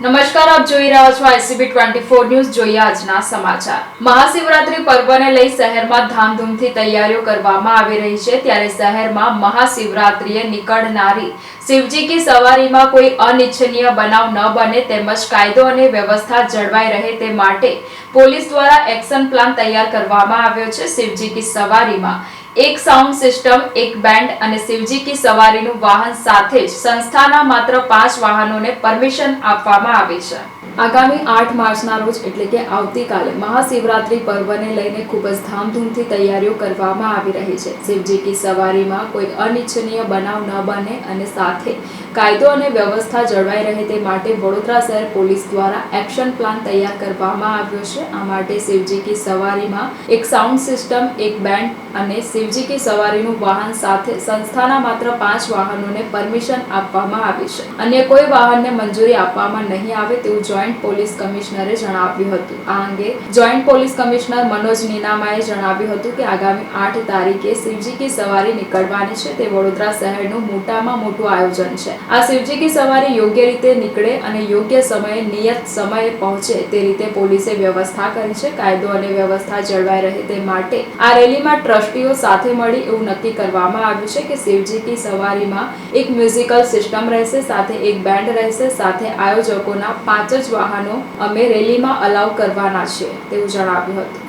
નમસ્કાર, આપ જોઈ રહ્યા છો આઈસીબી ટ્વેન્ટી ફોર ન્યૂઝ. જોઈએ આજના સમાચાર. મહાશિવરાત્રી પર્વને લઈ શહેરમાં ધામધૂમથી તૈયારીઓ કરવામાં આવી રહી છે. ત્યારે શહેરમાં મહાશિવરાત્રીએ નીકળનારી શિવજી કી સવારીમાં કોઈ અનિચ્છનીય બનાવ ન બને તેમજ કાયદો અને વ્યવસ્થા જળવાઈ રહે તે માટે પોલીસ દ્વારા એક્શન પ્લાન તૈયાર કરવામાં આવ્યો છે. શિવજી કી સવારીમાં એક સાઉન્ડ સિસ્ટમ એક બેન્ડ અને શિવજી કી સવારીનું વાહન સાથે જ સંસ્થાના માત્ર પાંચ વાહનોને પરમિશન આપવામાં આવે છે. આગામી આઠ માર્ચના રોજ એટલે કે આવતીકાલે મહાશિવરાત્રી પર્વને લઈને ખૂબ જ ધામધૂમથી તૈયારીઓ કરવામાં આવી રહી છે. શિવજી કી સવારીમાં કોઈ અનિચ્છનીય બનાવ ન બને અને સાથે કાયદો અને વ્યવસ્થા જળવાઈ રહે તે માટે વડોદરા શહેર પોલીસ દ્વારા એક્શન પ્લાન તૈયાર કરવામાં આવ્યો છે. આ માટે શિવજી કી સવારીમાં એક સાઉન્ડ સિસ્ટમ, એક બેન્ડ અને શિવજી કી સવારીનું વાહન સાથે સંસ્થાના માત્ર પાંચ વાહનોને પરમિશન આપવામાં આવી છે. અન્ય કોઈ વાહનને મંજૂરી આપવામાં નહીં આવે તેવું જોઈન્ટ પોલીસ કમિશનરે જણાવ્યું હતું. આ અંગે જોઈન્ટ પોલીસ કમિશનર મનોજ નીનામાએ જણાવ્યું હતું કે આગામી આઠ તારીખે શિવજી કી સવારી નીકળવાની છે. તે વડોદરા શહેરનું મોટામાં મોટું આયોજન છે. આ શિવજી સવારી યોગ્ય રીતે નીકળે અને યોગ્ય સમયે, નિયત સમયે પહોંચે તે રીતે પોલીસે વ્યવસ્થા કરી છે. કાયદો અને વ્યવસ્થા જળવાઈ રહે તે માટે આ રેલીમાં ટ્રસ્ટીઓ સાથે મળી એવું નક્કી કરવામાં આવ્યું છે કે શિવજી સવારીમાં એક મ્યુઝિકલ સિસ્ટમ રહેશે, સાથે એક બેન્ડ રહેશે, સાથે આયોજકોના પાંચ જ વાહનો અમે રેલીમાં અલાઉ કરવાના છે તેવું જણાવ્યું હતું.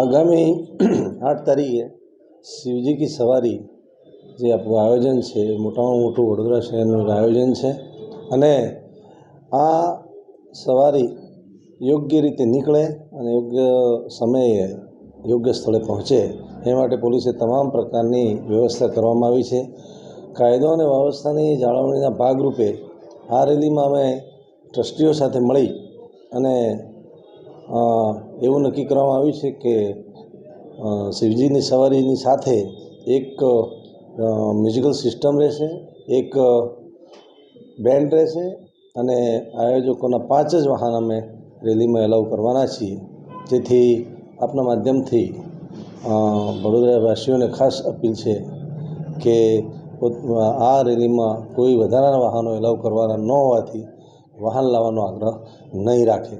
આગામી આઠ તારીખે શિવજી સવારી જે આપણું આયોજન છે એ મોટામાં મોટું વડોદરા શહેરનું આયોજન છે. અને આ સવારી યોગ્ય રીતે નીકળે અને યોગ્ય સમયે યોગ્ય સ્થળે પહોંચે, એ માટે પોલીસે તમામ પ્રકારની વ્યવસ્થા કરવામાં આવી છે. કાયદો અને વ્યવસ્થાની જાળવણીના ભાગરૂપે આ રેલીમાં અમે ટ્રસ્ટીઓ સાથે મળી અને એવું નક્કી કરવામાં આવ્યું છે કે શિવજીની સવારીની સાથે એક મ્યુઝિકલ સિસ્ટમ રહેશે, એક બેન્ડ રહેશે અને આયોજકોના પાંચ જ વાહન અમે રેલીમાં એલાઉ કરવાના છીએ. જેથી આપના માધ્યમથી વડોદરાવાસીઓને ખાસ અપીલ છે કે આ રેલીમાં કોઈ વધારાના વાહનો એલાઉ કરવાના ન હોવાથી વાહન લાવવાનો આગ્રહ નહીં રાખે.